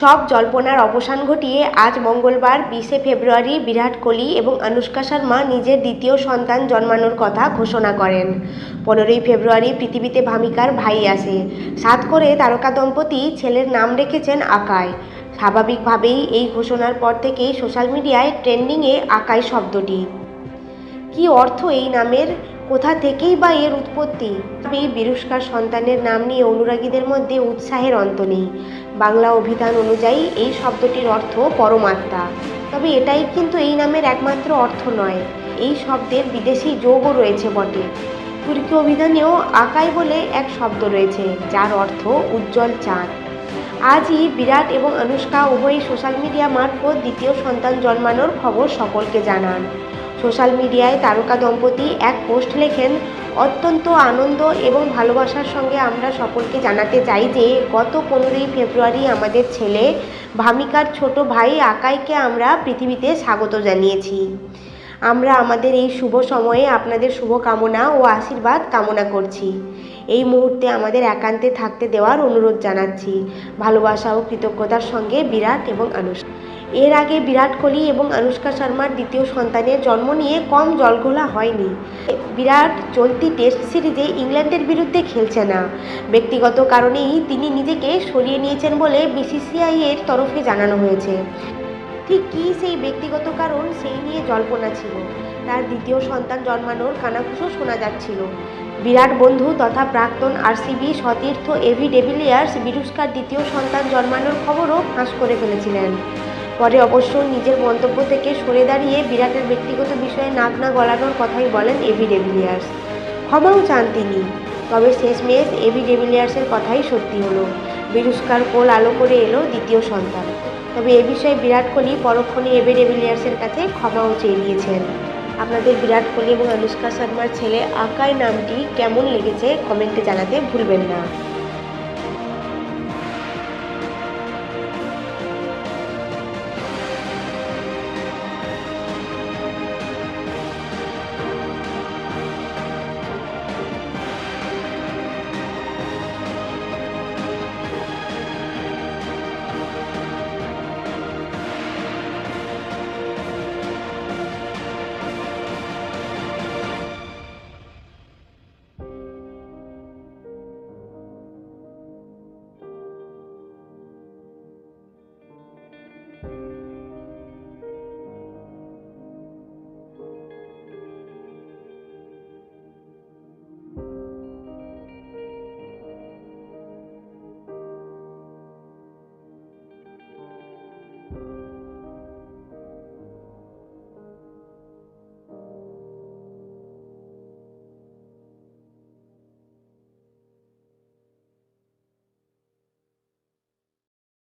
সব জল্পনার অবসান ঘটিয়ে আজ মঙ্গলবার বিশে ফেব্রুয়ারি বিরাট কোহলি এবং আনুষ্কা শর্মা নিজের দ্বিতীয় সন্তান জন্মানোর কথা ঘোষণা করেন। পনেরোই ফেব্রুয়ারি পৃথিবীতে ভামিকার ভাই আসে। সাত করে তারকা দম্পতি ছেলের নাম রেখেছেন আকায় স্বাভাবিকভাবেই এই ঘোষণার পর থেকেই সোশ্যাল মিডিয়ায় ট্রেন্ডিংয়ে আকাই শব্দটি। কি অর্থ এই নামের? কোথা থেকেই বা এর উৎপত্তি? এই বিরুষ্কার সন্তানের নাম নিয়ে অনুরাগীদের মধ্যে উৎসাহের অন্ত নেই। বাংলা অভিধান অনুযায়ী এই শব্দটির অর্থ পরমাত্মা। তবে এটাই কিন্তু এই নামের একমাত্র অর্থ নয়। এই শব্দের বিদেশি যোগও রয়েছে বটে। তুর্কি অভিধানেও আকাই বলে এক শব্দ রয়েছে, যার অর্থ উজ্জ্বল চাঁদ। আজই বিরাট এবং অনুষ্কা উভয়ই সোশ্যাল মিডিয়া মারফত দ্বিতীয় সন্তান জন্মানোর খবর সকলকে জানান। সোশ্যাল মিডিয়ায় তারকা দম্পতি এক পোস্ট লেখেন, অত্যন্ত আনন্দ এবং ভালোবাসার সঙ্গে আমরা সকলকে জানাতে চাই যে গত পনেরোই ফেব্রুয়ারি আমাদের ছেলে ভামিকার ছোট ভাই আকাইকে আমরা পৃথিবীতে স্বাগত জানিয়েছি। আমরা আমাদের এই শুভ সময়ে আপনাদের শুভ কামনা ও আশীর্বাদ কামনা করছি। এই মুহূর্তে আমাদের একান্তে থাকতে দেওয়ার অনুরোধ জানাচ্ছি। ভালোবাসা ও কৃতজ্ঞতার সঙ্গে বিরাট এবং আনুষ্কা এর আগে বিরাট কোহলি এবং আনুষ্কা শর্মার দ্বিতীয় সন্তানের জন্ম নিয়ে কম জলঘোলা হয়নি। বিরাট চলতি টেস্ট সিরিজে ইংল্যান্ডের বিরুদ্ধে খেলছে না। ব্যক্তিগত কারণেই তিনি নিজেকে সরিয়ে নিয়েছেন বলে বিসিসিআই এর তরফে জানানো হয়েছে। ঠিক কী সেই ব্যক্তিগত কারণ সেই নিয়ে জল্পনা ছিল। তার দ্বিতীয় সন্তান জন্মানোর কানাঘুষো শোনা যাচ্ছিল। বিরাট বন্ধু তথা প্রাক্তন আরসিবি সতীর্থ এভি ডেভিলিয়ার্স বিরুষ্কার দ্বিতীয় সন্তান জন্মানোর খবরও ফাঁস করে ফেলেছিলেন। পরে অবশ্য নিজের মন্তব্য থেকে সরে দাঁড়িয়ে বিরাটের ব্যক্তিগত বিষয়ে নাক না গলানোর কথাই বলেন এভি ডেভিলিয়ার্স। ক্ষমাও চান তিনি। তবে শেষমেশ এভি ডেভিলিয়ার্সের কথাই সত্যি হলো। বিরুষ্কার কোল আলো করে এলো দ্বিতীয় সন্তান। তবে এ বিষয়ে বিরাট কোহলি পরক্ষণে এভি ডেভিলিয়ার্সের কাছে ক্ষমাও চেয়ে নিয়েছেন। আপনাদের বিরাট কোহলি এবং অনুষ্কা শর্মার ছেলে আকাই নামটি কেমন লেগেছে কমেন্টে জানাতে ভুলবেন না।